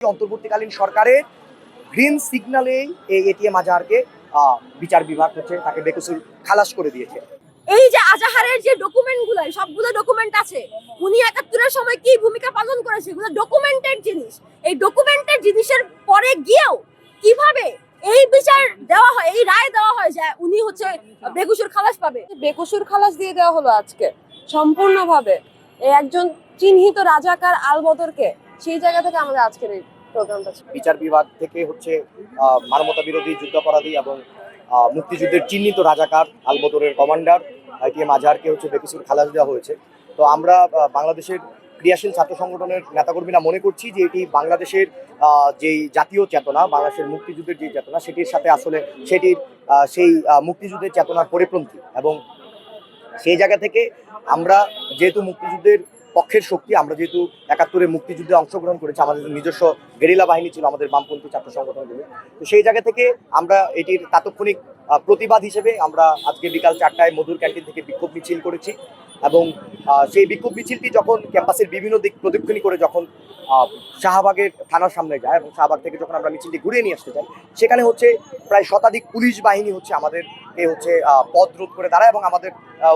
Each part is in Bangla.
অন্তর্বর্তীকালীন সরকারের গ্রিন সিগন্যালে এই এটিএম আজহারকে আহ, বিচার বিভাগ হচ্ছে তাকে বেকসুর খালাস করে দিয়েছে। এই যে আজাহারের যে ডকুমেন্টগুলো সবগুলো ডকুমেন্ট আছে উনি একাত্তরের সময় কি ভূমিকা পালন করেছে? এগুলো ডকুমেন্টেড জিনিস। এই ডকুমেন্টেড জিনিসের পরে গিয়েও কীভাবে এই বিচার দেওয়া হয় এই রায় দেওয়া হয় যে উনি হচ্ছে বেগুসুর খালাস পাবে? বেকসুর খালাস দিয়ে দেওয়া হলো আজকে সম্পূর্ণভাবে। এই একজন চিহ্নিত রাজাকার আলবদরকে সেই জায়গা থেকে আমাদের আজকের এই প্রোগ্রামটা ছিল। বিচার বিভাগ থেকে হচ্ছে মানবতা বিরোধী, যুদ্ধাপরাধী এবং মুক্তিযুদ্ধের চিহ্নিত রাজাকার আলবদরের কমান্ডার, আইটিএম আজহারকে হচ্ছে বেকিসুর খালাস দেওয়া হয়েছে। তো আমরা বাংলাদেশের ক্রিয়াশীল ছাত্র সংগঠনের নেতাকর্মীরা মনে করছি যে এটি বাংলাদেশের যেই জাতীয় চেতনা, বাংলাদেশের মুক্তিযুদ্ধের যে চেতনা, সেটির সাথে আসলে সেটির সেই মুক্তিযুদ্ধের চেতনার পরিপন্থী এবং সেই জায়গা থেকে আমরা যেহেতু মুক্তিযুদ্ধের পক্ষের শক্তি, আমরা যেহেতু একাত্তরে মুক্তিযুদ্ধে অংশগ্রহণ করেছি, আমাদের নিজস্ব গেরিলা বাহিনী ছিল, আমাদের বামপন্থী ছাত্র সংগঠনগুলো তো সেই জায়গা থেকে আমরা এটির তাৎক্ষণিক প্রতিবাদ হিসেবে আমরা আজকে বিকাল চারটায় মধুর ক্যান্টিন থেকে বিক্ষোভ মিছিল করেছি। এবং সেই বিক্ষোভ মিছিলটি যখন ক্যাম্পাসের বিভিন্ন দিক প্রদক্ষিণী করে যখন শাহবাগের থানার সামনে যায় এবং শাহবাগ থেকে যখন আমরা মিছিলটি ঘুরিয়ে নিয়ে আসতে চাই সেখানে হচ্ছে প্রায় শতাধিক পুলিশ বাহিনী হচ্ছে আমাদেরকে হচ্ছে আহ, পথ রোধ করে দাঁড়ায় এবং আমাদের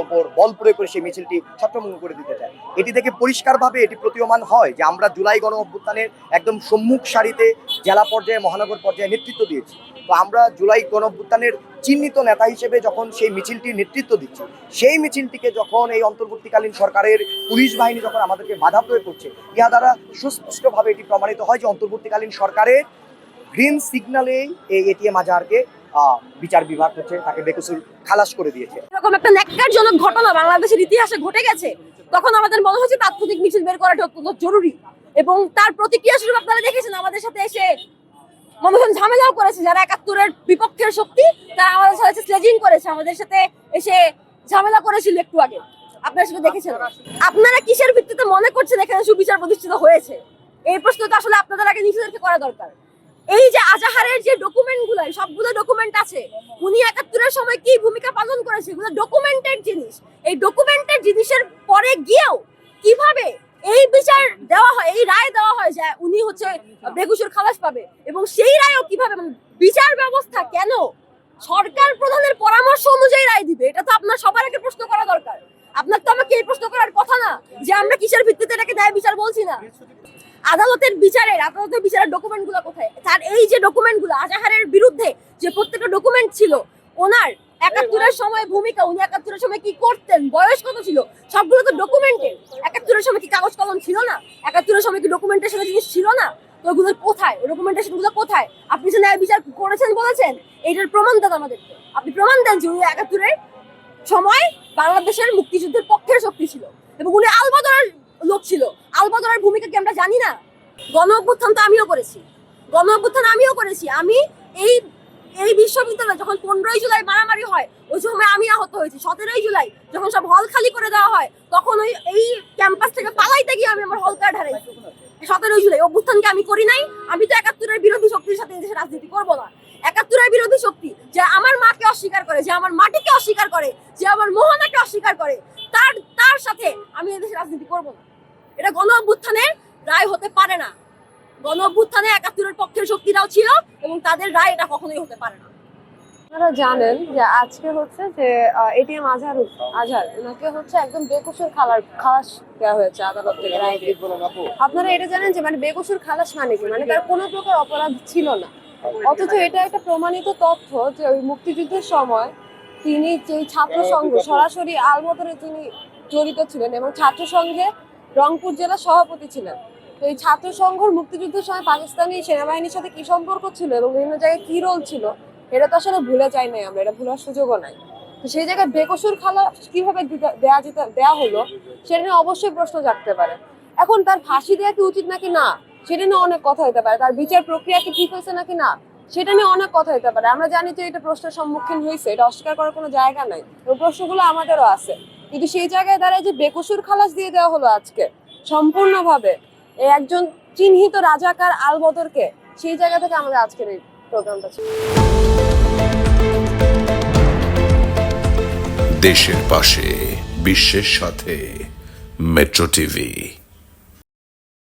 উপর বল প্রয়োগ করে সেই মিছিলটি ছত্রভঙ্গ করে দিতে চায়। এটি থেকে পরিষ্কারভাবে এটি প্রতীয়মান হয় যে আমরা জুলাই গণ অভ্যুত্থানের একদম সম্মুখ সারিতে জেলা পর্যায়ে মহানগর পর্যায়ে নেতৃত্ব দিয়েছি। তো আমরা জুলাই গণ অভ্যুত্থানের চিহ্নিত নেতা হিসেবে যখন সেই মিছিলটির নেতৃত্ব দিচ্ছি, সেই মিছিলটিকে যখন এই অন্তর্বর্তীকালীন সরকারের পুলিশ বাহিনী যখন আমাদেরকে বাধা প্রয়োগ করছে, ইহা দ্বারা সুস্পষ্টভাবে এটি প্রমাণিত হয় যে অন্তর্বর্তীকালীন সরকারের গ্রিন সিগন্যালে এই এটিএম আজহারকে বিচার বিভাগ হচ্ছে তাকে বেকসুর খালাস করে দিয়েছে। এরকম একটা ন্যাক্কারজনক ঘটনা বাংলাদেশের ইতিহাসে ঘটে গেছে, তখন আমাদের মনে হচ্ছে তাৎক্ষণিক মিছিল বের করাটা অত্যন্ত জরুরি এবং তার প্রতিক্রিয়া স্বরূপ আপনারা দেখেছেন আমাদের সাথে এসে হন ঝামেলাও করেছে। যারা একাত্তরের বিপক্ষের শক্তি, তারা আমাদের সাথে স্লেজিং করেছে। আমাদের সাথে এসে ঝামেলা করেছিল একটু আগে। আপনার সাথে দেখেছেন? আপনারা কিসের ভিত্তিতে মনে করছেন এখানে সুবিচার প্রতিষ্ঠিত হয়েছে? এই প্রশ্নটা আসলে আপনাদের আগে নিজেদেরকে করা দরকার। এই যে আজাহারের যে ডকুমেন্টগুলো সবগুলো ডকুমেন্ট আছে, উনি একাত্তরের সময় কি ভূমিকা পালন করেছে? এগুলো ডকুমেন্টেড জিনিস। এই ডকুমেন্টেড জিনিসের পরে গিয়েও কীভাবে এই বিচার দেওয়া হয়, এই রায় দেওয়া হয় যে উনি হচ্ছে বেগুসুর খালাস পাবে এবং সেই রায়ও কীভাবে মানে বিচার ব্যবস্থা কেন? সরকার প্রধানের পরামর্শ অনুযায়ী রায় দিবে, এটা তো আপনার সবার আগে প্রশ্ন করা দরকার। আপনার তো আমাকে এই প্রশ্ন করার কথা না, যে আমরা কিসের ভিত্তিতে এটাকে ন্যায় বিচার বলছি না। আদালতের বিচারের আদালতের বিচারের ডকুমেন্টগুলো কোথায়? তার এই যে ডকুমেন্টগুলো, আজাহারের বিরুদ্ধে যে প্রত্যেকটা ডকুমেন্ট ছিল, ওনার একাত্তরের সময় ভূমিকা, উনি একাত্তরের সময় কি করতেন? বয়স কত ছিল? সবগুলো তো ডকুমেন্টের একাত্তরের সময় কি কাগজ কলম ছিল না? একাত্তরের সময় কি ডকুমেন্টেশনের জিনিস ছিল না? তো ওগুলো কোথায়? ডকুমেন্টেশনগুলো কোথায়? আপনি যে ন্যায় বিচার করেছেন, বলেছেন, এইটার প্রমাণ দেন আমাদেরকে। আপনি প্রমাণ দেন যে উনি একাত্তরের সময় বাংলাদেশের মুক্তিযুদ্ধের পক্ষের শক্তি ছিল এবং উনি আলবদরের লোক ছিল। আলবদরের ভূমিকা কি আমরা জানি না? গণ অভ্যুত্থান তো আমিও করেছি। গণ অভ্যুত্থান আমিও করেছি। আমি এই এই বিশ্ববিদ্যালয়ে যখন পনেরোই জুলাই মারামারি হয়, ওই সময় আমি আহত হয়েছি। সতেরোই জুলাই যখন সব হল খালি করে দেওয়া হয়, তখন ওই, এই ক্যাম্পাস থেকে পালাইতে গিয়ে আমি আমার হল কার্ড হারাইছি। সতেরোই জুলাই অভ্যুত্থানকে আমি করি নাই আমি তো একাত্তরের বিরোধী শক্তির সাথে এদেশে রাজনীতি করব না। একাত্তরের বিরোধী শক্তি যে আমার মাকে অস্বীকার করে, যে আমার মাটিকে অস্বীকার করে, যে আমার মোহনাকে অস্বীকার করে, তার তার সাথে আমি এদেশে রাজনীতি করব না। এটা গণ অভ্যুত্থানের রায় হতে পারে না। গণ অভ্যুত্থানে একাত্তরের পক্ষের শক্তিরাও ছিল এবং তাদের রায় এটা কখনোই হতে পারে না। আপনারা জানেন যে আজকে হচ্ছে যে এটিএম আজহার আজহার, ওনাকে হচ্ছে একদম বেকসুর খালার খালাস দেওয়া হয়েছে আদালত থেকে। আপনারা এটা জানেন যে মানে বেকসুর খালাস মানে কি? মানে তার কোনো প্রকার অপরাধ ছিল না। অথচ এটা একটা প্রমাণিত তথ্য যে ওই মুক্তিযুদ্ধের সময় তিনি যে ছাত্র সংঘ, সরাসরি আলমতরে তিনি জড়িত ছিলেন এবং ছাত্র সংঘে রংপুর জেলার সভাপতি ছিলেন। তো এই ছাত্র সংঘর মুক্তিযুদ্ধের সময় পাকিস্তানি সেনাবাহিনীর সাথে কি সম্পর্ক ছিল এবং বিভিন্ন জায়গায় কি রোল ছিল, এটা তো আসলে ভুলে যাই নাই আমরা, এটা ভুলার সুযোগও নাই। তো সেই জায়গায় বেকসুর খালা কীভাবে দেয়া যেতে, দেয়া হলো, সেটা নিয়ে অবশ্যই প্রশ্ন জাগতে পারে। এখন তার ফাঁসি দেওয়া কি উচিত নাকি না, সেটা নিয়ে অনেক কথা হতে পারে। তার বিচার প্রক্রিয়া কি ঠিক হয়েছে নাকি না, সেটা নিয়ে অনেক কথা হতে পারে। আমরা জানি যে এটা প্রশ্নের সম্মুখীন হয়েছে, এটা অস্বীকার করার কোনো জায়গা নাই। ওই প্রশ্নগুলো আমাদেরও আছে। কিন্তু সেই জায়গায় দাঁড়ায় যে বেকসুর খালাস দিয়ে দেওয়া হলো আজকে, সম্পূর্ণভাবে একজন চিহ্নিত রাজাকার আলবদরকে সেই জায়গা থেকে আমাদের আজকের এই প্রোগ্রামটা ছিল। দেশের পাশে, বিশ্বের সাথে, মেট্রো টিভি।